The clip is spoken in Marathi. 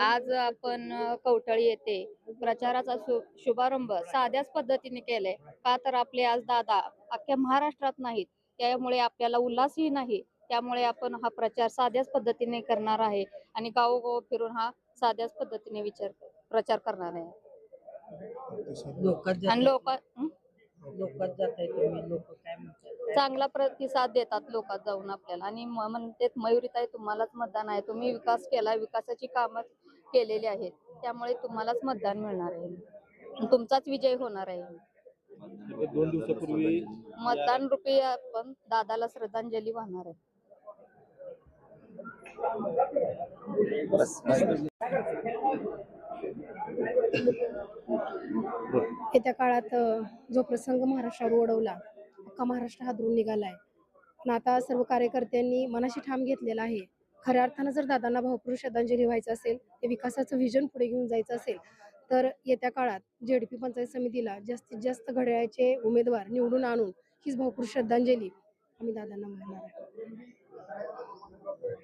आज आपण कवठळी येथे प्रचाराचा शुभारंभ साध्याच पद्धतीने केलाय. का तर आपले आज दादा अख्ख्या महाराष्ट्रात नाहीत. त्यामुळे आपल्याला उल्हासही नाही. त्यामुळे आपण हा प्रचार साध्याच पद्धतीने करणार आहे. आणि गावोगाव फिरून हा साध्याच पद्धतीने विचार प्रचार करणार आहे. आणि लोक? लोकात जाताय तुम्ही लोक काय म्हणतात चांगला प्रतिसाद देतात लोकात जाऊन आपल्याला. आणि म- म्हणते मयुरीताई तुम्हालाच मतदान आहे. तुम्ही विकास केला विकासाची कामं केलेली आहेत. त्यामुळे तुम्हालाच मतदान मिळणार आहे. तुमचाच विजय होणार आहे. दोन दिवसापूर्वी मतदान रूपी आपण दादाला श्रद्धांजली वाहणार आहे. येत्या काळात जो प्रसंग महाराष्ट्रावर ओढवला अख्खा महाराष्ट्र हादरून निघालाय. पण आता सर्व कार्यकर्त्यांनी मनाशी ठाम घेतलेला आहे. खऱ्या अर्थानं जर दादांना भावपुरुष श्रद्धांजली व्हायचं असेल ते विकासाचं व्हिजन पुढे घेऊन जायचं असेल तर येत्या काळात जेडपी पंचायत समितीला जास्तीत जास्त घड्याळाचे उमेदवार निवडून आणून हीच भावपुरुष श्रद्धांजली आम्ही दादांना म्हणणार आहे